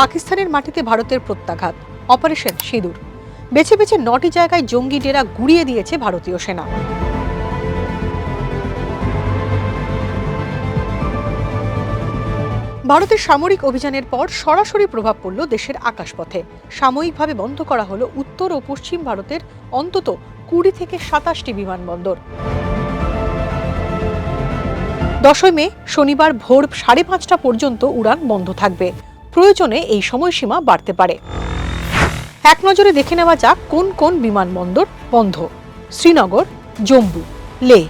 পাকিস্তানের মাটিতে ভারতের প্রত্যাঘাত, অপারেশন সিঁদুর। বেছে বেছে নটি জায়গায় জঙ্গি ডেরা গুড়িয়ে দিয়েছে ভারতীয় সেনা। ভারতের সামরিক অভিযানের পর সরাসরি প্রভাব পড়ল দেশের আকাশপথে। সাময়িকভাবে বন্ধ করা হলো উত্তর ও পশ্চিম ভারতের অন্তত কুড়ি থেকে সাতাশটি বিমানবন্দর। দশই মে, শনিবার ভোর সাড়ে পাঁচটা পর্যন্ত উড়ান বন্ধ থাকবে। প্রয়োজনে এই সময়সীমা বাড়তে পারে। এক নজরে দেখে নেওয়া যাক কোন কোন বিমানবন্দর বন্ধ। শ্রীনগর, জম্মু, লে,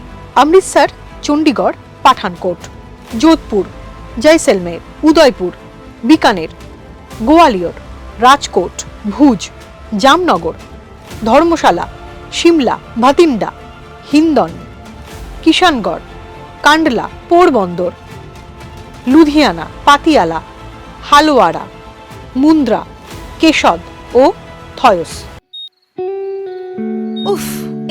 অমৃতসর, চণ্ডীগড়, পাঠানকোট, যোধপুর, জয়সলমের, উদয়পুর, বিকানের, গোয়ালিয়র, রাজকোট, ভুজ, জামনগর, ধর্মশালা, সিমলা, ভাতিন্ডা, হিন্দন কিষানগড় কান্ডলা পোরবন্দর, লুধিয়ানা, পাতিয়ালা হালুয়াড়া মুন্দ্রা কেশদ ও থয়স। উফ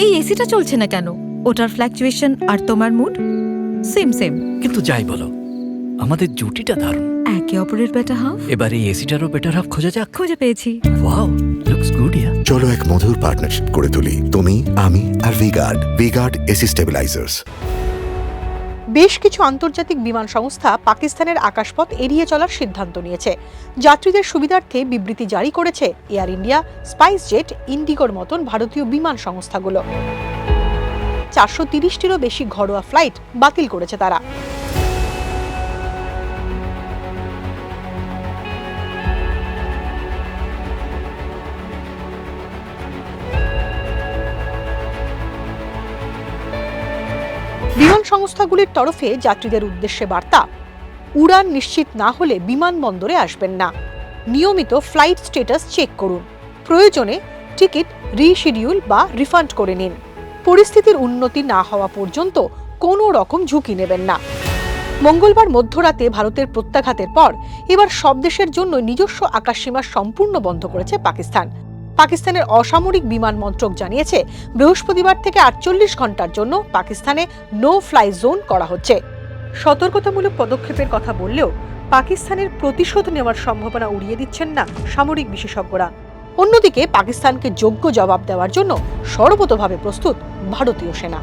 এই এসিটা চলছে না কেন? ওটার ফ্ল্যাকচুয়েশন আর তোমার মুড সেম সেম কিন্তু যাই বলো আমাদের জুটিটা দারুণ। একে অপরের বেটা হাফ এবার এই এসিটারও বেটার হাফ খোঁজা যাক। খুঁজে পেয়েছি। ওয়াও লুকস গুড ইয়া চলো এক মধুর পার্টনারশিপ করে তুলি তুমি আমি আর V Guard V Guard AC stabilisers বেশ কিছু আন্তর্জাতিক বিমান সংস্থা পাকিস্তানের আকাশপথ এড়িয়ে চলার সিদ্ধান্ত নিয়েছে। যাত্রীদের সুবিধার্থে বিবৃতি জারি করেছে এয়ার ইন্ডিয়া স্পাইস জেট ইন্ডিগোর মতন ভারতীয় বিমান সংস্থাগুলো। চারশো তিরিশটিরও বেশি ঘরোয়া ফ্লাইট বাতিল করেছে তারা। বিমান সংস্থাগুলির তরফে যাত্রীদের উদ্দেশ্যে বার্তা, উড়ান নিশ্চিত না হলে বিমানবন্দরে আসবেন না। নিয়মিত ফ্লাইট স্টেটাস চেক করুন। প্রয়োজনে টিকিট রিশিডিউল বা রিফান্ড করে নিন। পরিস্থিতির উন্নতি না হওয়া পর্যন্ত কোনো রকম ঝুঁকি নেবেন না। মঙ্গলবার মধ্যরাতে ভারতের প্রত্যাঘাতের পর এবার সব দেশের জন্য নিজস্ব আকাশসীমা সম্পূর্ণ বন্ধ করেছে পাকিস্তান। পাকিস্তানের অসামরিক বিমান মন্ত্রক জানিয়েছে, বৃহস্পতিবার থেকে আটচল্লিশ ঘণ্টার জন্য পাকিস্তানে নো ফ্লাই জোন করা হচ্ছে। সতর্কতামূলক পদক্ষেপের কথা বললেও পাকিস্তানের প্রতিশোধ নেওয়ার সম্ভাবনা উড়িয়ে দিচ্ছেন না সামরিক বিশেষজ্ঞরা। অন্যদিকে পাকিস্তানকে যোগ্য জবাব দেওয়ার জন্য সর্বতভাবে প্রস্তুত ভারতীয় সেনা।